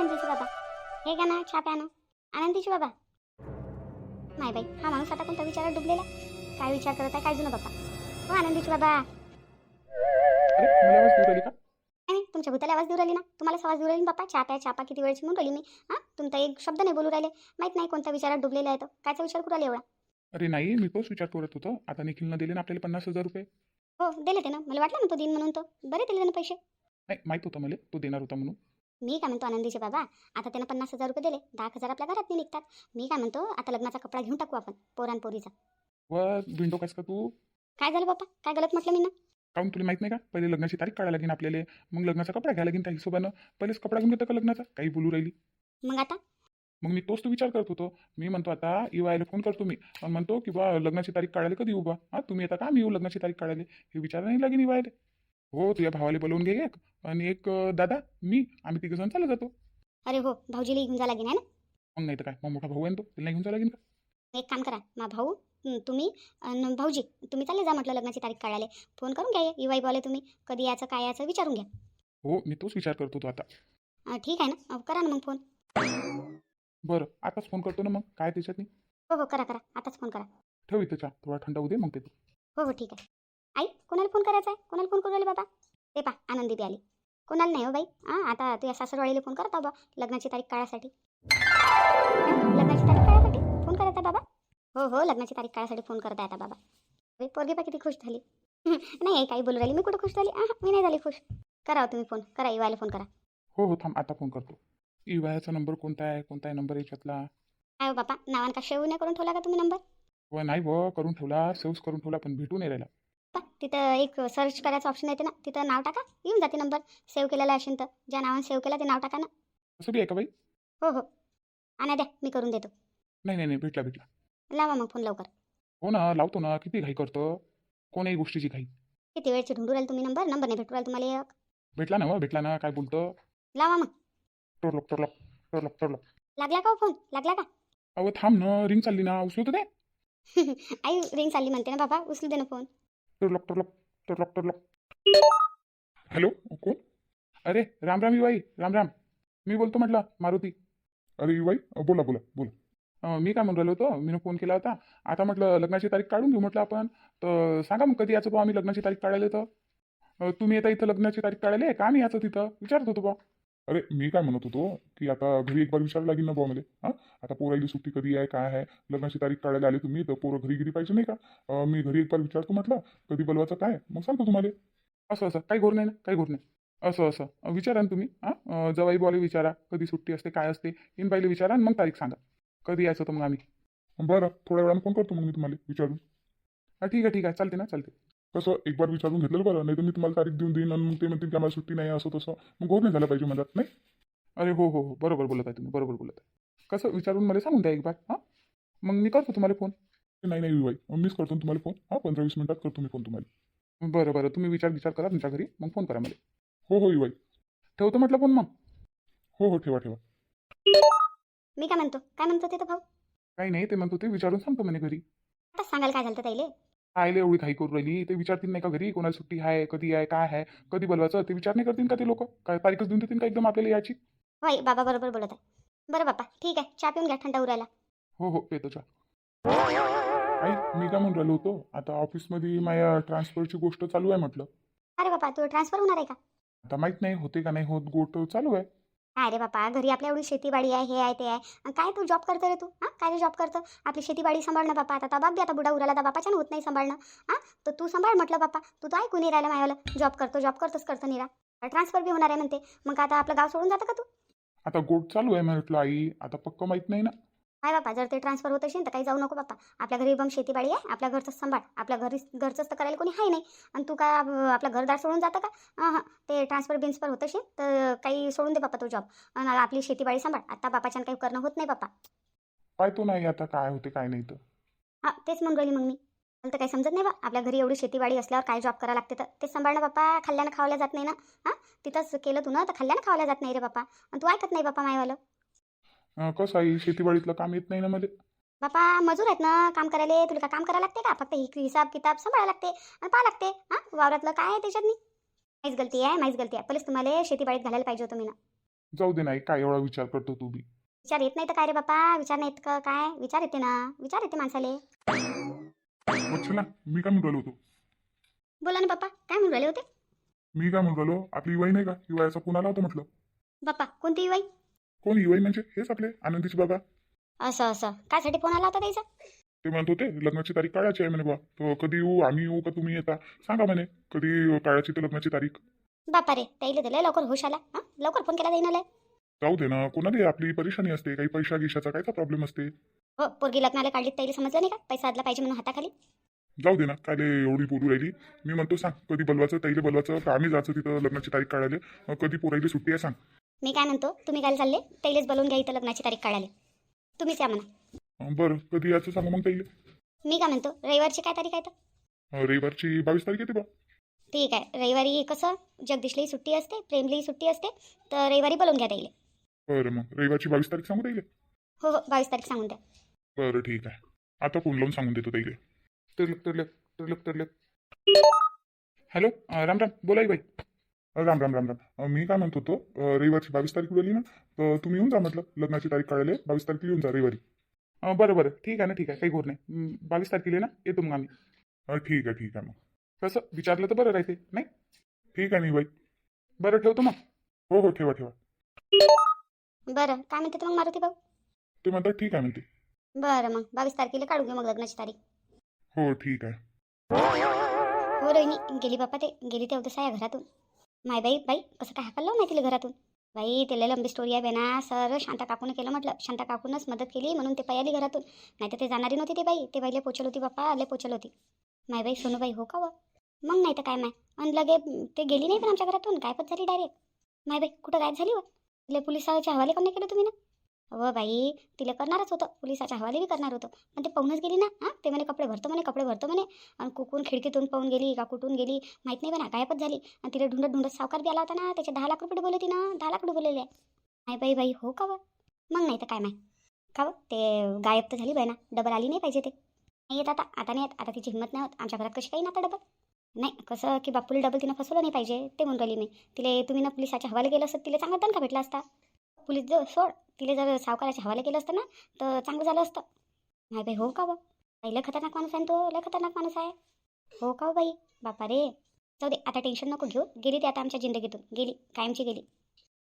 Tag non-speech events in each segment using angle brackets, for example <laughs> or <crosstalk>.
आनंदीचे बाबा. हे घ्या ना चहा प्या ना. आनंदीचे बाबा. नाही बाई हा माणूस आता कोणता विचारात डुबलेला काय विचार करत आहे काय जुनं बाबा. हो आनंदीचे बाबा. तुमच्या भूताला आवाज देऊ राहिली ना. तुम्हाला आवाज देऊ राहिली ना बाप्पा चहा प्या चहा प्या किती वेळची म्हणून राहिली मी. हां? तुमचा एक शब्द नाही बोलू राहिले. माहीत नाही कोणत्या विचारात डुबलेला आहे तो. कायचा विचार करू राहिले एवढा? अरे नाही मी तोच विचार करत होतो. आता निखिलनं दिले ना आपल्याला पन्नास हजार रुपये. हो दिले ते ना. मला वाटलं ना तो दिन म्हणून तो. बरे दिले ना पैसे. नाही माहीत होतं मला. तो देणार होता म्हणून. मी काय म्हणतो आनंदीचे बाबा आता त्यानं पन्नास हजार रुपये दिले दहा हजार आपल्या घरात नाही निघतात. मी काय म्हणतो आता लग्नाचा कपडा घेऊन टाकू आपण पोरान पोरीचा व का तू? काय झालं बाप्पा? काय गलत म्हटलं मी ना काहून तुला माहीत नाही का? पहिले लग्नाची तारीख काढायला लागेल आपल्याला मग लग्नाचा कपडा घ्यायला लागेल त्या हिशोबानं. पहिलेच कपडा घेऊन घेतो का लग्नाचा? काही बोलू राहिली. मग आता? मग मी तोच तो विचार करत होतो. मी म्हणतो आता युवायला फोन करतो मी. आणि म्हणतो की बा लग्नाची तारीख काढायला कधी उभा हां तुम्ही आता का मी येऊ लग्नाची तारीख काढायला. हे विचार नाही लागेल युवायला हो तुझ्या भावाला बोलवून घे एक. आणि एक दादा मी आम्ही तिघं जण चालत जातो. अरे हो भाऊजीला घेऊन जा लागेल ना? मग नाही तर काय मग मोठा भाऊ आहे ना तो नाही घेऊन जा लागेल का? एक काम करा मा भाऊ तुम्ही भाऊजी तुम्ही चालले जा म्हटलं लग्नाची तारीख काढायला. फोन करून घ्या युवाई बोले तुम्ही कधी याचं काय याचं विचारून घ्या. हो मी तोच विचार करत होतो आता. ठीक आहे ना करा ना मग फोन. बरं आताच फोन करतो ना मग काय त्याच्यात नाही. हो हो करा करा आताच फोन करा. ठेव इथं चहा थोडा थंडा होऊ दे मग ते. हो हो ठीक आहे. आई कोणाला फोन करायचा आहे कोणाला फोन करू राहिले बाबा? ते पा आनंदी बी आली. कोणाला नाही हो बाई. हां आता तुझ्या सासरवाडीला फोन करत बाबा लग्नाची तारीख काढायसाठी हं? लग्नाची तारीख काढायसाठी फोन करत आहे बाबा? हो हो लग्नाची तारीख काढायसाठी फोन करत आहे बाबा. बाई पोरगी पा किती खुश झाली. <laughs> नाही काही बोलू राहिली. मी कुठं खुश झाली? आहा, मी नाही झाली खुश. करा हो तुम्ही फोन करा इवायला फोन करा. हो हो थांब आता फोन करतो. इवायाचा नंबर कोणता आहे? कोणता आहे नंबर याच्यातला? काय हो बापा नावान का शेव नाही करून ठेवला का तुम्ही नंबर व नाही व करून ठेवला. सेव्ह करून ठेवला पण भेटू नाही राहिला. पा तिथं एक सर्च करायचं ऑप्शन येते ना तिथं नाव टाका येऊन जाते नंबर सेव्ह केलेला असेल तर ज्या नावाने सेव्ह केला ते नाव टाका ना. असं बी आहे का बाई? हो हो. आणा द्या मी करून देतो. नाही नाही नाही भेटला भेटला. लावा मग फोन लवकर. हो ना लावतो ना किती घाई करतो. कोणाही गोष्टीची घाई? किती वेळचे ढूंढू राहिले तुम्ही नंबर नंबर नाही भेटू राहिला तुम्हाला एक. भेटला ना व भेटला ना काय बोलतो? लावा मग. टोरलॉक टोरलॉक टोरलॉक टोरलॉक लागला का हो फोन लागला का? अहो थांब ना रिंग चालली ना उचलतो दे <laughs> आई रिंग चालली म्हणते ना बाबा उचलू दे ना फोन टोरलॉक टोरलॉक टोरलॉक टोरलॉक हॅलो कोण? अरे राम राम युवाई राम राम. मी बोलतो म्हटलं मारुती. अरे युवाई बोला बोला बोला. मी काय म्हणून राहिलो होतो? मी फोन केला होता. आता म्हटलं लग्नाची तारीख काढून घेऊ म्हटलं आपण. तर सांगा मग कधी याचं बा आम्ही लग्नाची तारीख काढायला तर तुम्ही येता इथं लग्नाची तारीख काढायला आहे का आम्ही याचं तिथं? विचारत होतो बा अरे मी काय म्हणत होतो की आता घरी एक बार विचारायला लागेल ना बुवा मला हां? आता पोराईली सुट्टी कधी आहे काय आहे? लग्नाची तारीख काढायला आली तुम्ही तर पोरं घरी गिरी पाहिजे नाही का? मी घरी एक बार विचारतो म्हटलं कधी बोलवायचं काय? मग सांगतो तुम्हाला. असं असं. काही घोर नाही ना? काही घोर नाही. असं असं. अं, विचारा ना तुम्ही. हां? जवाई बॉले विचारा कधी सुट्टी असते काय असते? इन बाईले विचारा आणि मग तारीख सांगा. कधी यायचं तर मग आम्ही. बरं. थोड्या वेळानं फोन करतो मग मी तुम्हाला विचारून. हां ठीक आहे ठीक आहे. चालते ना चालते. कसं एक बार विचारून घेतलेलं बरं नाही तर मी तुम्हाला तारीख देऊन देईन आणि मग ते म्हणतील की आम्हाला सुट्टी नाही असं तसं. मग घोर नाही झालं पाहिजे मधात नाही? अरे हो हो हो बरोबर बोलत आहे तुम्ही बरोबर बोलत आहे. कसं विचारून मला सांगून द्या एक बार हां? मग मी करतो तुम्हाला फोन. नाही नाही मग मीच करतो तुम्हाला फोन हां? पंधरा वीस मिनिटात करतो मी फोन तुम्हाला. बरं बरं तुम्ही विचार विचार करा तुमच्या घरी मग फोन करा मला. हो हो युवाई ठेवतो म्हटलं फोन मग? हो हो ठेवा ठेवा. मी काय म्हणतो? काय म्हणतो ते तर भाऊ? काही नाही ते म्हणतो ते विचारून सांगतो म्हणे घरी. सांगाल काय झालं ताईले? आयले एवढी घाई करू राहिली? ते विचारतील नाही का घरी? कोणाला सुट्टी आहे कधी आहे काय आहे कधी बोलवायचं? ते विचार नाही करतील का ते लोक? काय तारीखच देऊन देतील का एकदम आपल्याला याची? होय बाबा बरोबर बोलत आहे. बरं बापा ठीक आहे. चहा पिऊन घ्या थंडा उरायला हो हो येतो चहा. आई मी काय म्हणून राहिलो होतो? आता ऑफिसमध्ये माझ्या ट्रान्सफरची गोष्ट चालू आहे म्हटलं. अरे बापा तू ट्रान्सफर होणार आहे का? आता माहीत नाही होते का नाही होत गोट चालू आहे. अरे बापा घरी आपल्या एवढी शेतीबाडी आहे हे आहे ते आहे. काय तू जॉब करतो रे तू? हां? काय रे जॉब करतो? आपली शेतीबाडी सांभाळणं बापा. आता बाप बी आता बुडा उराला तर बापाच्या होत नाही सांभाळणं. हां? तर तू सांभाळ म्हटलं बापा. तू तर ऐकून नाही राहिला मायाला जॉब करतो जॉब करतोच करतो निरा. ट्रान्सफर बी होणार आहे म्हणते. मग आता आपलं गाव सोडून जातं का तू? आता गोट चालू आहे म्हटलं आई. आता पक्क माहीत नाही ना. काय बापा जर ते ट्रान्सफर होत असेल तर काही जाऊ नको बापा. आपल्या घरी बम शेतीबाडी आहे आपल्या घरचंच सांभाळ. आपल्या घरी घरचंच तर करायला कोणी आहे नाही. आणि तू काय अं, आपलं घरदार सोडून जातं का? हां. ते ट्रान्सफर बिन्सफर होत असेल तर काही सोडून दे बापा तो जॉब आणि आपली शेतीबाडी सांभाळ. आता बापाच्यानं काही करणं होत नाही बापा. पाहतो नाही आता काय होते काय नाही तर. हां तेच म्हणून राहिली मग मी. मला तर काही समजत नाही बा. आपल्या घरी एवढी शेतीबाडी असल्यावर काय जॉब करावं लागते तर. तेच सांभाळणं बापा. खाल्ल्यानं खावल्या जात नाही ना. हां? तिथंच केलं तू ना तर खाल्ल्यानं खावल्या जात नाही रे बापा. आणि तू ऐकत नाही बापा मायवालं. अं, कसं आई शेतीवाडीतलं काम येत नाही ना मध्ये बापा मजूर आहेत ना काम करायला. तुला का काम करायला लागते का? फक्त हि- हिसाब किताब सांभाळायला लागते आणि पाहा लागते. हां? वावरातलं काय आहे त्याच्यात नाही माहीच गलती आहे माहीच गलती आहे. पहिलेच तुम्हाला शेतीबाडीत घालायला पाहिजे होतं मी ना. जाऊ दे नाही काय एवढा विचार करतो तू बी. विचार येत नाही तर काय रे बापा? विचार नाही येत का? काय? विचार येते ना. विचार येते माणसाले. वत्सला मी काय म्हणून राहिलो होतो? बोला ना बाप्पा काय म्हणून राहिले होते? मी काय म्हणून राहिलो? आपली युवाई नाही का? युवायाचा फोन आला होता म्हटलं. बाप्पा कोणती बाई कोण युवाई म्हणजे? हेच आपले आनंदीचे बाबा. असं असं. कायसाठी फोन आला होता त्याचा? ते म्हणत होते लग्नाची तारीख काढायची आहे म्हणे बा तर कधी येऊ आम्ही येऊ का तुम्ही येता? सांगा म्हणे कधी काढायची तर लग्नाची तारीख? बापा रे त्याला दिलं लवकर हुश आला. हा? लवकर फोन केला जाईन जाऊ दे ना कोणाला आपली परेशानी असते काही पैसा गिशाचा कायचा प्रॉब्लेम असते? हो पोरगी लग्नाला काढली त्याला समजलं नाही का? पैसा आदला पाहिजे म्हणून हाताखाली. जाऊ दे ना काय एवढी बोलू राहिली. मी म्हणतो सांग कधी बोलवायचं ताईले बोलवायचं का आम्ही जायचं तिथं लग्नाची तारीख काढायला? कधी पोरायली सुट्टी आहे सांग. मी काय म्हणतो तुम्ही काय चालले? त्यालाच बोलवून घ्या इथं लग्नाची तारीख काढायला. तुम्हीच या म्हणा. बरं कधी यायचं सांगू मग ताईले मी काय म्हणतो रविवारची काय तारीख आहे तर? अं, रविवारची बावीस तारीख येते बा. ठीक आहे रविवारी कसं जगदीशलाही सुट्टी असते प्रेमलाही सुट्टी असते तर रविवारी बोलवून घ्या त्याला बरं मग रविवारची बावीस तारीख सांगू ताईले हो हो बावीस तारीख सांगून द्या. बरं ठीक आहे. आता फोन लावून सांगून देतो ताईले तिरलक तिरलक तिरलक तिरलक. हॅलो राम राम बोला बाई. राम राम राम राम. मी काय म्हणत होतो रविवारची बावीस तारीख उरली ना तर तुम्ही येऊन जा म्हटलं लग्नाची तारीख काढायला बावीस तारखेला येऊन जा रविवारी. बरं बरं. ठीक आहे ना ठीक आहे. काही घोर नाही. बावीस तारखेला ना येतो मग आम्ही. ठीक आहे ठीक आहे मग. कसं विचारलं तर बरं राहते नाही? ठीक आहे नाही बाई बरं ठेवतो मग. हो हो ठेवा ठेवा. बरं. काय म्हणते मग मारुती भाऊ? ते म्हणतात ठीक आहे म्हणते. बरं मग. बावीस तारखेला काढू घेऊ मग लग्नाची तारीख. हो ठीक आहे. हो रोहिणी. गेली बापा ते. गेली ते होतं साया घरातून. माय बाई बाई कसं काय हाकललं हो नाही तिला घरातून? बाई त्याला लंबी स्टोरी आहे बेना. सर शांता काकूने केलं म्हटलं. शांता काकूनच मदत केली म्हणून ते पयाली घरातून. नाही तर ते जाणारी नव्हती ते बाई. ते बाईले पोचल होती बाप्पा आले पोचल होती. माय बाई सोनूबाई हो का व? मग नाही तर काय माय? आणि लगे ते गेली नाही पण आमच्या घरातून? काय पत झाली डायरेक्ट माय बाई कुठं गायब झाली व? तिला पोलिसाच्या हवाले कोण नाही केलं तुम्ही ना? अहो बाई तिला करणारच होतं. पोलिसाच्या हवाले बी करणार होतं. पण ते पाहूनच गेली ना हां? ते म्हणे कपडे भरतो म्हणे कपडे भरतो म्हणे. आणि कुकून खिडकीतून पाहून गेली का कुठून गेली माहीत नाही बना गायबच झाली. आणि तिला ढुंडत ढुंडत सावकार बी आला होता ना त्याचे दहा लाख रुपये बोलले ना दहा लाख रुपये बोललेले नाही बाई बाई हो का व मग नाही तर काय माय का व ते गायब तर झाली बाई ना डबल आली नाही पाहिजे ते. नाही येत आता आता नाही येत आता तिची हिंमत नाही होत. आमच्या घरात कशी काही ना आता डबल? नाही कसं की बापूला डबल तिनं फसवलं नाही पाहिजे ते म्हणून राहिली मी. तिला तुम्ही ना पोलिसाच्या हवाले गेलं असतं तिला चांगला दणका भेटला असता. पोलीस जो सोड. तिला जर सावकाराच्या हवाले केलं असतं ना तर चांगलं झालं असतं. नाही बाई हो का बा बाई लय खतरनाक माणूस आहे ना तो लय खतरनाक माणूस आहे. हो का बाई? बापा रे. जाऊ दे आता टेन्शन नको घेऊ. गेली ती आता आमच्या जिंदगीतून. गेली कायमची गेली.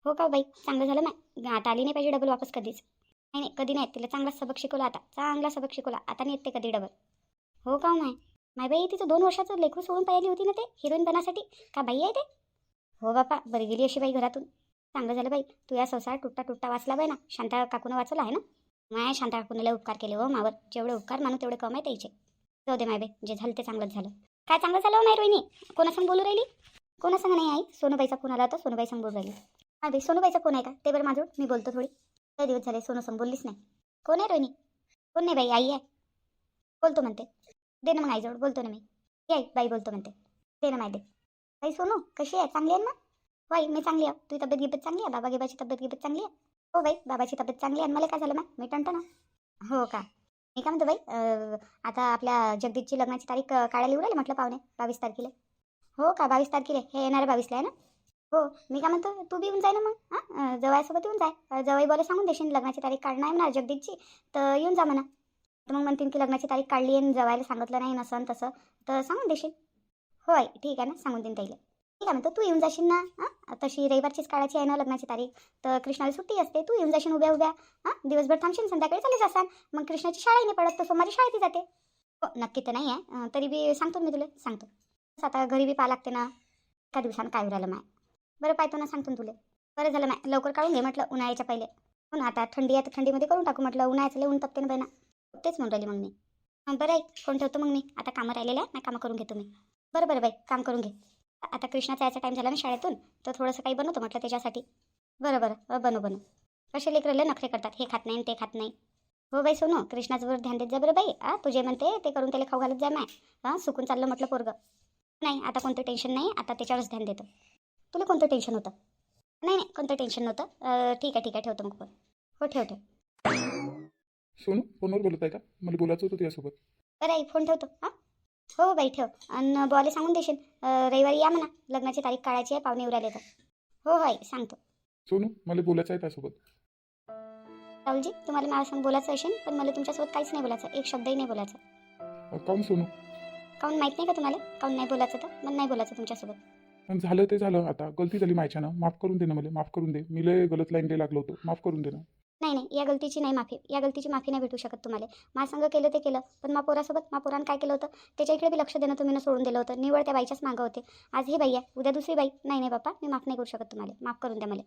हो का बाई? चांगलं झालं नाही आता आली नाही पाहिजे डबल वापस कधीच. नाही नाही कधी नाही. तिला चांगला सबक शिकवला आता. चांगला सबक शिकवला. आता नाही येते कधी डबल हो का नाही माय? माय बाई तिचं दोन वर्षाचं लेखू सोडून पाहिली होती ना ते हिरोईन बनासाठी? का बाई आहे ते? हो बापा बरी गेली अशी बाई घरातून. चांगलं झालं बाई. तू या संसार तुटता तुटता वाचला बाई ना. शांता काकूनं वाचवला आहे ना? माया शांता काकूनला उपकार केले हो मावर. जेवढे उपकार मानू तेवढे कमाय त्याचे. जाऊ दे मायबाई जे झालं ते चांगलंच झालं. काय चांगलं झालं हो नाही रोहिणी? कोणासंग बोलू राहिली? कोणासंग नाही आई. सोनूबाईचा फोन आला होता सोनूबाई संग बोलू राहिली. हा सोनूबाईचा फोन आहे का? ते बरं माझं मी बोलतो थोडी. काही दिवस झाले सोनू संग बोललीच नाही. कोण आहे रोहिणी? कोण नाही बाई आई आहे. बोलतो म्हणते. दे ना मग आईजवळ बोलतो ना मी. आई बाई बोलतो म्हणते. दे ना माय दे. बाई सोनू कशी आहे? चांगली आहे ना? वाई मी चांगली आहे. तुझी तब्येत गिबत चांगली आहे? बाबा गिबाची तब्येत गिब्बत चांगली आहे? हो बाई बाबाची तब्येत चांगली आहे आणि मला काय झालं मॅम? मी टणतो ना हो का? मी काय म्हणतो बाई आता आपल्या जगदीशची लग्नाची तारीख काढायला येऊ म्हटलं पाहुणे बावीस तारखेला. हो का? बावीस तारखेला हे येणाऱ्या बावीसला आहे ना? हो. मी काय म्हणतो तू बी येऊन जाय ना मग हां? जवायसोबत येऊन जाय. जवाई बोला सांगून देशील लग्नाची तारीख काढणार आहे म्हणा जगदीशची तर येऊन जा म्हणा. तर मग म्हणतील की लग्नाची तारीख काढली आहे आणि जवायला सांगितलं नाही नसन तसं तर सांगून देशील. होय ठीक आहे ना? सांगून देईन त्याला ठीक आहे म्हणतो तू येऊन जाशील ना? हां? तशी रविवारचीच काळाची आहे ना लग्नाची तारीख. तर कृष्णाला सुट्टी असते तू येऊन जाशील उभ्या उभ्या. हां? दिवसभर थांबशील संध्याकाळी चालेल असाल मग कृष्णाची शाळाही नाही पडत तर सोमवारी शाळेत जाते. हो नक्की तर नाही आहे. तरी बी सांगतो मी तुला सांगतो. तसं आता घरी बी पाहा लागते ना. एका दिवसानं काय राहिलं माय. बरं पाहतो ना सांगतो ना तुला. बरं झालं माय लवकर काढून घे म्हटलं उन्हाळ्याच्या पहिले. हो ना आता थंडी आहे तर थंडीमध्ये करून टाकू म्हटलं उन्हाळ्याचं लय ऊन तपते ना बाई ना. तेच म्हणून राहिली मग मी. बरं आहे फोन ठेवतो मग मी. आता कामं राहिलेलं आहे ना कामं करून घेतो मी. बरं बरं बाई काम करून घे. आता कृष्णाचा यायचा टाईम झाला ना शाळेतून तर थोडंसं काही बनवतो म्हटलं त्याच्यासाठी. बरं बरं अ, बनव बनव. कसे लेकरं नखरे करतात हे खात नाही आणि ते खात नाही. हो बाई सोनू कृष्णाचं वर ध्यान देत जा बरं बाई. आ तू जे म्हणते ते करून त्याला खाऊ घालत जा माय. हां सुकून चाललं म्हटलं पोरगं. नाही आता कोणतं टेन्शन नाही आता त्याच्यावरच ध्यान देतो. तुला कोणतं टेन्शन होतं? नाही नाही कोणतं टेन्शन नव्हतं. ठीक आहे ठीक आहे ठेवतो मग फोन. हो ठेव ठेव. सोनू फोनवर बोलत आहे का? मला बोलायचं होतं तुझ्यासोबत. बरं आई फोन ठेवतो. हां हो बाई ठेव. आणि बॉले सांगून देशील? रविवारी या म्हणा. लग्नाची तारीख काढायची आहे पाहुणे उराले तर हो हो आई सांगतो. सोनू मला बोलायचं आहे त्यासोबत. राहुलजी तुम्हाला मला सांग बोलायचं असेल पण मला तुमच्यासोबत काहीच नाही बोलायचं. एक शब्दही नाही बोलायचं. अ, काहून सोनू? काऊन माहीत नाही का तुम्हाला? काऊन नाही बोलायचं तर? मला नाही बोलायचं तुमच्यासोबत. पण झालं ते झालं आता. गलती झाली माझ्यानं. माफ करून दे ना मला. माफ करून दे. मी लय गलत लाईन दे लागलो होतो. माफ करून दे ना. नाही नाही या गलतीची नाही माफी या गलतीची माफी नाही भेटू शकत तुम्हाला. मा संग केलं ते केलं पण मा पोरासोबत मा पोरानं काय केलं होतं? त्याच्या इकडे बी लक्ष देणं तुम्ही न सोडून दिलं होतं. निवड त्या बाईच्याच मागं होते. आज ही बाई आहे उद्या दुसरी बाई. नाही नाही बाप्पा मी माफ नाही करू शकत तुम्हाला. माफ करून द्या मला.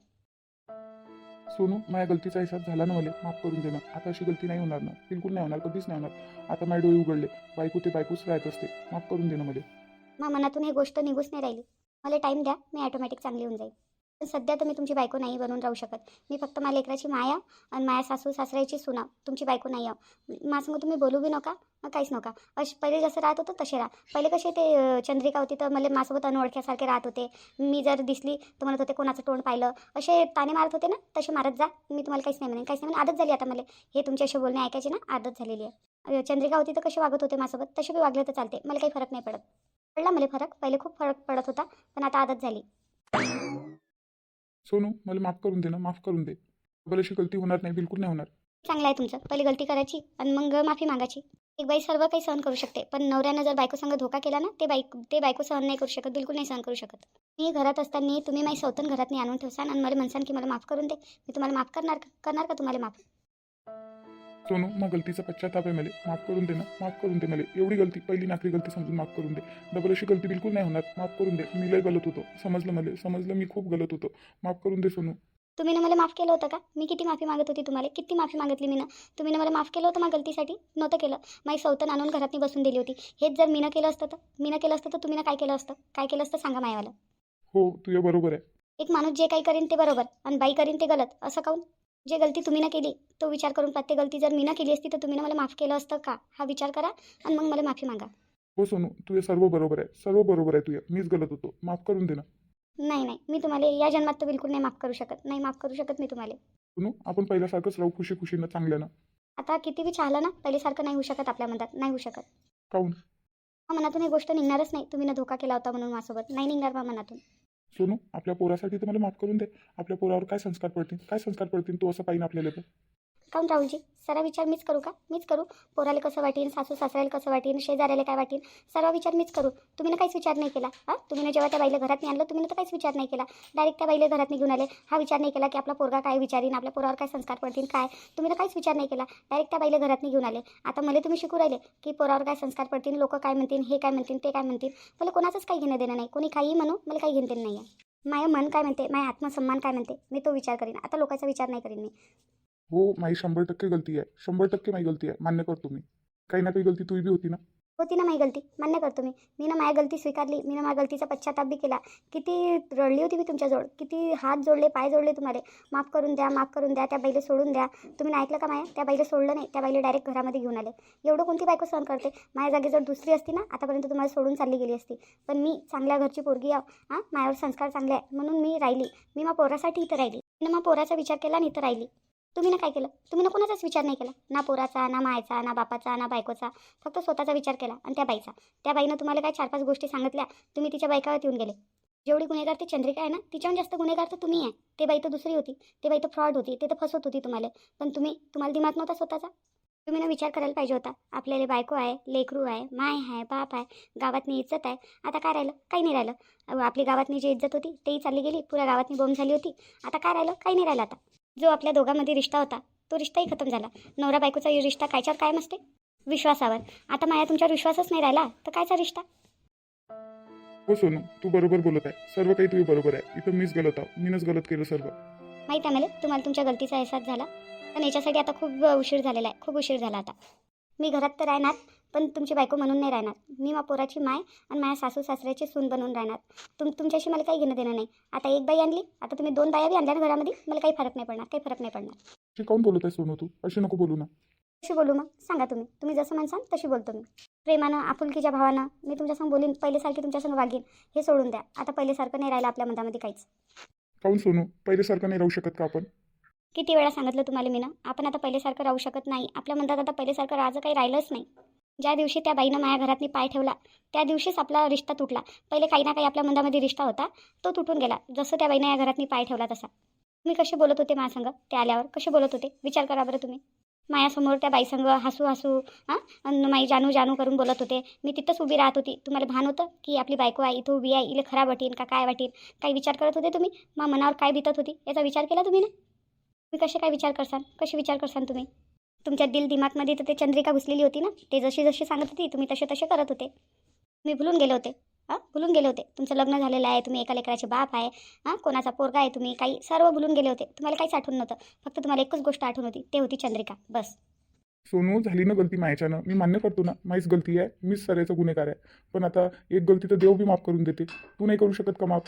सोनू माझ्या गलतीचा हिसाब झाला ना मला माफ करून दे ना आता अशी गलती नाही होणार ना. बिलकुल नाही होणार कधीच नाही होणार. आता माझे डोळे उघडले. बायको ते बायकोच राहत असते. माफ करून दे ना मला मनातून ही गोष्ट निघूच नाही राहिली. मला टाईम द्या मी ऑटोमॅटिक चांगली होऊन जाईल. सध्या तर मी तुमची बायको नाही बनून राहू शकत. मी फक्त माझ्या लेकराची माया आणि माया सासू सासऱ्याची सुना. तुमची बायको नाही आहो. माझं तुम्ही बोलू बी नका मग काहीच नका. अश पहिले जसं राहत होतं तसे राहा. पहिले कसे ते चंद्रिका होती तर मला माझ्यासोबत अनोळख्यासारखे राहत होते. मी जर दिसली तर म्हणत होते कोणाचं तोंड पाहिलं. असे ताने मारत होते ना तसे मारत जा. मी तुम्हाला काहीच नाही म्हणेन. काहीच नाही म्हणेन. आदत झाली आता मला. हे तुमचे असे बोलणे ऐकायचे ना आदत झालेली आहे. चंद्रिका होती तर कसे वागत होते माझ्यासोबत? तसे बी वागले तर चालते. मला काही फरक नाही पडत. पडला मला फरक. पहिले खूप फरक पडत होता पण आता आदत झाली. सोनू मला माफ करून दे ना माफ करून दे. डबल अशी गलती होणार नाही बिलकुल नाही होणार. चांगलं आहे तुमचं. पहिले गलती करायची आणि मग माफी मागायची. एक बाई सर्व काही सहन करू शकते पण नवऱ्यानं जर बायको संग धोका केला ना ते बाईक ते बायको सहन नाही करू शकत बिलकुल नाही सहन करू शकत. मी घरात असताना तुम्ही माझी सौतन घरात नाही आणून ठेवसान आणि मला म्हणसान की मला माफ करून दे. मी तुम्हाला माफ करणार करणार का तुम्हाला माफ? सोनू मग गलतीचा पश्चाताप आहे मला. माफ करून दे ना माफ करून दे मला. एवढी गलती पहिली नाकरी गलती समजून माफ करून दे. डबल अशी गलती बिलकुल नाही होणार. माफ करून दे. मी लय गलत होतो. समजलं मला. समजलं मी खूप गलत होतो. माफ करून दे सोनू. तुम्ही ना मला माफ केलं होतं का? मी किती माफी मागत होती तुम्हाला? किती माफी मागितली मी ना तुम्ही ना मला माफ केलं होतं माझ्या गलतीसाठी? नव्हतं केलं. माझी सौतन आणून घरात बसून दिली होती. हेच जर मीनं केलं असतं तर? मीनं केलं असतं तर तुम्ही ना काय केलं असतं? काय केलं असतं सांगा मायावाला. हो तुझ्या बरोबर आहे. एक माणूस जे काही करीन ते बरोबर. आणि बाई करीन ते गलत. असं काऊन? जे गलती तुम्ही ना केली तो विचार करून प्रत्येक गलती जर मी ना केली असती तर तुम्ही ना मला माफ केलं असतं का? हा विचार करा आणि मग मला माफी मागा. हो सोनू तुझे सर्व बरोबर आहे. सर्व बरोबर आहे तुझ्या मीच गलत होतो. माफ करून दे ना. नाही नाही. मी तुम्हाला या जन्मात तर बिलकुल नाही माफ करू शकत. नाही माफ करू शकत मी तुम्हाला. सोनू आपण पहिल्यासारखंच राहू खुशी खुशीनं चांगल्यानं. आता किती बी चाहलं ना पहिल्यासारखं नाही होऊ शकत आपल्या मनात. नाही होऊ शकत. काहून हा मनातून ही गोष्ट निघणारच नाही. तुम्ही ना धोका केला होता म्हणून माझ्यासोबत. नाही निघणार बा मनातून. सोनू आपल्या पोरासाठी तर मला माफ करून दे. आपल्या पोरावर काय संस्कार पडतील? काय संस्कार पडतील? तो असं पाहिजे आपल्याला तर. काऊन राहुलजी सर्व विचार मीच करू का? मीच करू? पोराला कसं वाटेन सासू सासऱ्याला कसं वाटेन शेजाऱ्याला काय वाटेन? सर्व विचार मीच करू. तुम्ही ना काहीच विचार नाही केला हां? तुम्ही ना जेव्हा त्या बाईला घरात नाही आणलं तुम्ही ना तर काहीच विचार नाही केला. डायरेक्ट त्या बाईला घरात घेऊन आले. हा विचार नाही केला की आपला पोरगा काय विचारीन आपल्या पोरावर काय संस्कार पडतील काय? तुम्ही ना काहीच विचार नाही केला. डायरेक्ट त्या बाईला घरात घेऊन आले. आता मला तुम्ही शिकू राहिले की पोरावर काय संस्कार पडतील लोक काय म्हणतील हे काय म्हणतील ते काय म्हणतील? मला कोणाचंच काही घेणं देणं नाही. कोणी काही म्हणू मला काही घेणं देणं नाही आहे माझं मन काय म्हणते? माझ्या आत्मसन्मान काय म्हणते? मी तो विचार करीन. आता लोकांचा विचार नाही करीन मी. हो माझी शंभर टक्के गलती आहे. शंभर टक्के माझी गलती आहे. मान्य करतो मी काही ना काही गलती तुझी बी होती ना? होती ना माझी गलती. मान्य करतो मी मी ना माझ्या गलती स्वीकारली. मी ना माझ्या गलतीचा पश्चाताप बी केला. किती रडली होती मी तुमच्याजवळ. किती हात जोडले पाय जोडले तुम्हाला. माफ करून द्या माफ करून द्या. त्या बाईला सोडून द्या. तुम्ही ना ऐकलं का माया? त्या बाईला सोडलं नाही. त्या बाईला डायरेक्ट घरामध्ये घेऊन आले. एवढं कोणती बायको सहन करते? माझ्या जागी जर दुसरी असती ना आतापर्यंत तुम्हाला सोडून चालली गेली असती. पण मी चांगल्या घरची पोरगी आहो. हां माझ्यावर संस्कार चांगले आहे. म्हणून मी राहिली. मी मग पोरासाठी इथं राहिली. मी मग पोराचा विचार केला आणि इथं राहिली. तुम्ही ना काय केलं? तुम्ही ना कोणाचाच विचार नाही केला. ना पोराचा ना मायचा ना बापाचा ना बायकोचा. फक्त स्वतःचा विचार केला आणि त्या बाईचा. त्या बाईनं तुम्हाला काय चार पाच गोष्टी सांगितल्या तुम्ही तिच्या बायकावर येऊन गेले. जेवढी गुन्हेगार ती चंद्रिका आहे ना तिच्याहून जास्त गुन्हेगार तर तुम्ही आहे. ते बाई तर दुसरी होती. ते बाई तर फ्रॉड होती. ते तर फसवत होती तुम्हाला. पण तुम्ही तुम्हाला दिमाग नव्हता स्वतःचा. तुम्ही ना विचार करायला पाहिजे होता. आपल्याला बायको आहे लेकरू आहे माय आहे बाप आहे गावातनी इज्जत आहे. आता काय राहिलं? काही नाही राहिलं. आपली गावातनी जी इज्जत होती तेही चालली गेली. पुऱ्या गावातनी बोंब झाली होती. आता काय राहिलं? काही नाही राहिलं आता. जो आपल्या दोघांमध्ये रिश्ता होता तो रिश्ताही खतम झाला. नवरा बायकोचा रिश्ता कायच्यावर कायम असते? विश्वासावर. आता माझ्या तुमच्यावर विश्वासच नाही राहिला तर कायचा रिश्ता? हो सोनू तू बरोबर बोलत आहे. सर्व काही तुझे बरोबर आहे. इथं मीच गलत आहो. मीनच गलत केलं सर्व. माहीत आहे मला तुम्हाला तुमच्या गलतीचा अहसास झाला. पण याच्यासाठी आता खूप उशीर झालेला आहे. खूप उशीर झाला आता. मी घरात तर राहणार पण तुमची बायको म्हणून नाही राहणार. मी मा पोराची माय आणि माझ्या सासू सासऱ्याची सून बनवून राहणार. तुम तुमच्याशी मला काही घेणं देणं नाही. आता एक बाई आणली आता तुम्ही दोन बाया बी आणल्या ना घरामध्ये मला काही फरक नाही पडणार काही फरक नाही पडणार. काऊन बोलत आहे सोनू तू? अशी नको बोलू ना. कशी बोलू मग. सांगा तुम्ही. तुम्ही जसं म्हणसाल तशी बोलतो मी. प्रेमानं आपुलकीच्या भावानं मी तुमच्यासंग बोलीन पहिलेसारखी तुमच्यासंग वागीन हे सोडून द्या. आता पहिलेसारखं नाही राहिलं आपल्या मनामध्ये काहीच. काऊन सोनू? पहिल्यासारखं नाही राहू शकत का आपण? किती वेळा सांगितलं तुम्हाला मी ना आपण आता पहिलेसारखं राहू शकत नाही. आपल्या मनात आता पहिलेसारखं राहायचं काही राहिलंच नाही. ज्या दिवशी त्या बाईनं माझ्या घरातनी पाय ठेवला त्या दिवशीच आपला रिश्ता तुटला. पहिले काही ना काही आपल्या मनामध्ये रिश्ता होता तो तुटून गेला. जसं त्या बाईनं या घरातनी पाय ठेवला तसा. मी कसे बोलत होते माझ्यासंग? ते आल्यावर कसे बोलत होते? विचार करा बरं तुम्ही. मायासमोर त्या बाईसंग हसू हसू हां आणि माई जानू जानू करून बोलत होते. मी तिथंच उभी राहत होती. तुम्हाला भान होतं की आपली बायको आहे इथं उभी आहे इले खराब वाटेन का काय वाटेल काही विचार करत होते तुम्ही? मग मनावर काय बितत होती? याचा विचार केला तुम्ही ना? तुम्ही कसे काय विचार करसान? कसे विचार करसान तुम्ही? तुमच्या दिल दिमागमध्ये तर ते चंद्रिका घुसलेली होती ना? ते जशी जशी सांगत होती तुम्ही तसे तसे करत होते. मी भुलून गेले होते. हां? भुलून गेले होते. तुमचं लग्न झालेलं आहे तुम्ही एका लेकराचे बाप आहे. हां? कोणाचा पोरगा आहे तुम्ही काही सर्व भुलून गेले होते. तुम्हाला काहीच आठवण नव्हतं. फक्त तुम्हाला एकच गोष्ट आठवण होती. ते होती चंद्रिका. बस. सोनू झाली ना गलती मायाच्यानं मी मान्य करतो ना. माहीच गलती आहे. मीच सरायचा गुन्हेगार आहे. पण आता एक गलती तर देव बी माफ करून देते. तू नाही करू शकत का माफ?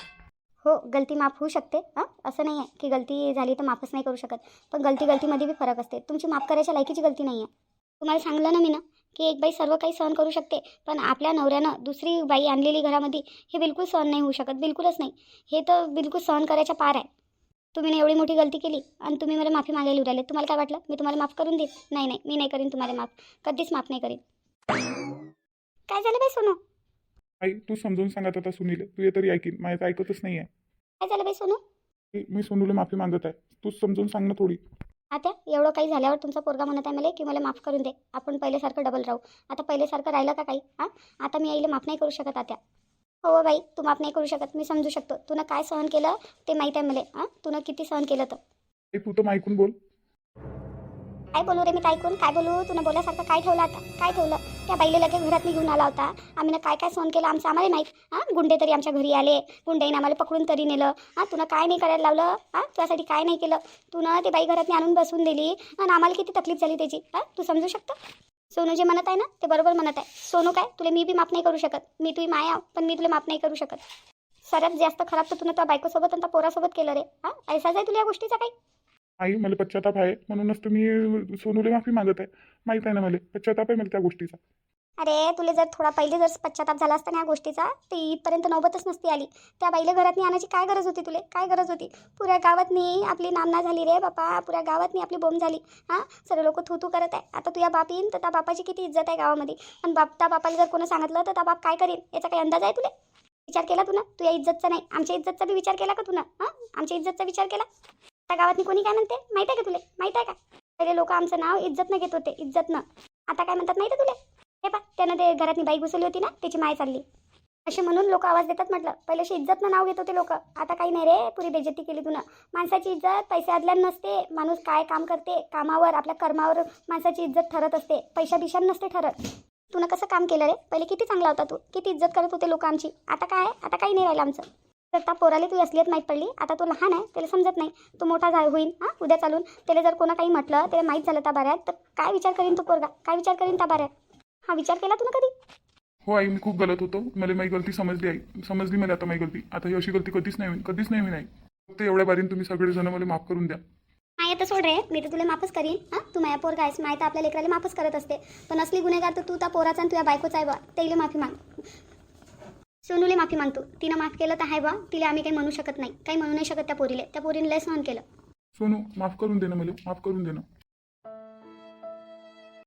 हो गलती माफ होऊ शकते. हां? असं नाही आहे की गलती झाली तर माफच नाही करू शकत. पण गलती गलतीमध्ये बी फरक असते. तुमची माफ करायच्या लायकीची गलती नाही आहे तुम्हाला सांगलं ना मी ना की एक बाई सर्व काही सहन करू शकते पण आपल्या नवऱ्यानं दुसरी बाई आणलेली घरामध्ये हे बिलकुल सहन नाही होऊ शकत. बिलकुलच नाही. हे तर बिलकुल सहन करायच्या पार आहे. तुम्ही एवढी मोठी गलती केली आणि तुम्ही मला माफी मागायला उराले. तुम्हाला काय वाटलं? मी तुम्हाला माफ करून देईन. नाही नाही. मी नाही करीन तुम्हाला माफ. कधीच माफ नाही करीन. काय झालं बाई सोनू? आई तू समजून सांगत आता सुनील. तू हे तरी ऐकीन. माझ्या ऐकतच नाही आहे काय झालं बाई सोनू? मी- सोनूला माफी मागत आहे. तूच समजून सांग ना थोडी. आता एवढं काही झाल्यावर तुमचा पोरगा म्हणत आहे मला की मला माफ करून दे. आपण पहिल्यासारखं डबल राहू. आता पहिल्यासारखं राहिलं का काही? हां? आता मी आईला माफ नाही करू शकत आता हो बाई तू माफ नाही करू शकत. मी समजू शकतो. तुनं काय सहन केलं ते माहीत आहे मला. हां? तुनं किती सहन केलं तर? आई तू तर ऐकून बोल. काय बोलू रे मी ऐकून? काय बोलू? तुनं बोलासारखं काय ठेवलं आता? काय ठेवलं? त्या बाईला लगेच घरात घेऊन आला होता. आम्ही ना काय काय सहन केलं आमचं आम्हाला माहीत. हां गुंडे तरी आमच्या घरी आले. गुंडेने आम्हाला पकडून तरी नेलं. हां तुला काय नाही करायला लावलं? हां तुझ्यासाठी काय नाही केलं? तुनं ते बाई घरात आणून बसून दिली. आणि आम्हाला किती तकलीफ झाली त्याची? हां तू समजू शकतो? सोनू जे म्हणत आहे ना ते बरोबर म्हणत आहे. सोनू काय? तुला मी बी माफ नाही करू शकत. मी तुझी माया पण मी तुला माफ नाही करू शकत. सर्वात जास्त खराब तर तुला त्या बायकोसोबत आणि त्या पोरासोबत केलं रे. हां ऐसाच आहे तुला या गोष्टीचा काही? आई मला पश्चाताप आहे. म्हणूनच तुम्ही सोनूला माफी मागत आहे. माहीत आहे ना मला? पश्चाताप आहे मला त्या गोष्टीचा. अरे तुला जर थोडा पहिले जर पश्चाताप झाला असता ना या गोष्टीचा तर इथपर्यंत नौबतच नसती आली. त्या बाईला घरात आणायची काय गरज होती तुले? काय गरज होती? पुऱ्या गावातनी आपली नामना झाली रे बापा. पुऱ्या गावातनी आपली बोंब झाली. हां? सर्व लोक थू थू करत आहे. आता तुझ्या बाप येईन तर त्या बापाची किती इज्जत आहे गावामध्ये. आणि बाप त्या बापाला जर कोणी सांगितलं तर त्या बाप काय करेन? याचा काही अंदाज आहे तुला? विचार केला तू ना? तुझ्या इज्जतचा नाही. आमच्या इज्जतचा बी विचार केला का तू ना? हां? आमच्या इज्जतचा विचार केला? त्या गावातनी कोणी काय म्हणते? माहीत आहे का तुले? माहीत आहे का? पहिले लोक आमचं नाव इज्जतनं घेत होते इज्जतनं. आता काय म्हणतात माहिती आहे तुले? हे पा त्यानं ते घरातनी बाई घुसवली होती ना त्याची माय चालली. असे म्हणून लोक आवाज देतात म्हटलं. पहिले अशी इज्जतनं नाव घेत होते लोक. आता काही नाही रे पुरी बेजती केली तुनं. माणसाची इज्जत पैसे आदल्यान नसते. माणूस काय काम करते? कामावर आपल्या कर्मावर माणसाची इज्जत ठरत असते. पैशा बिशान नसते ठरत. तुनं कसं काम केलं रे? पहिले किती चांगला होता तू? किती इज्जत करत होते लोक आमची आता काय? आहे? आता काही नाही राहिलं आमचं. त्या पोराला तू असलीयत माहीत पडली. आता तो लहान आहे त्याला समजत नाही. तो मोठा झा होईल हां उद्या चालून. त्याला जर कोणा काही म्हटलं त्याला माहीत झालं त्या बाऱ्यात तर काय विचार करीन तो पोरगा? काय विचार करीन त्या बाऱ्यात? हा विचार केला तू ना कधी? हो आई मी खूप गलत होतो. मला माझी गलती समजली आई. समजली मला आता माझी गलती. आता ही अशी गलती कधीच नाही होईल कधीच नाही होईल आई. फक्त एवढ्या बारीन तुम्ही सगळेजण मला माफ करून द्या. माया तर सोड रे. मी तर तुला माफच करीन. हां तू माया पोरगा आहेस. माय तर आपल्या लेकराला माफच करत असते. पण असली गुन्हेगार तर तू त्या पोराचा आणि तुझ्या बायकोचा आहे बा त्याला माफी माग. सोनूले माफी मागतो. तिनं माफ केलं तर आहे बा तिला आम्ही काही म्हणू शकत नाही. काही म्हणू नाही शकत त्या पोरीले. त्या पोरीने लय सहन केलं. सोनू माफ करून दे ना मला. माफ करून दे ना.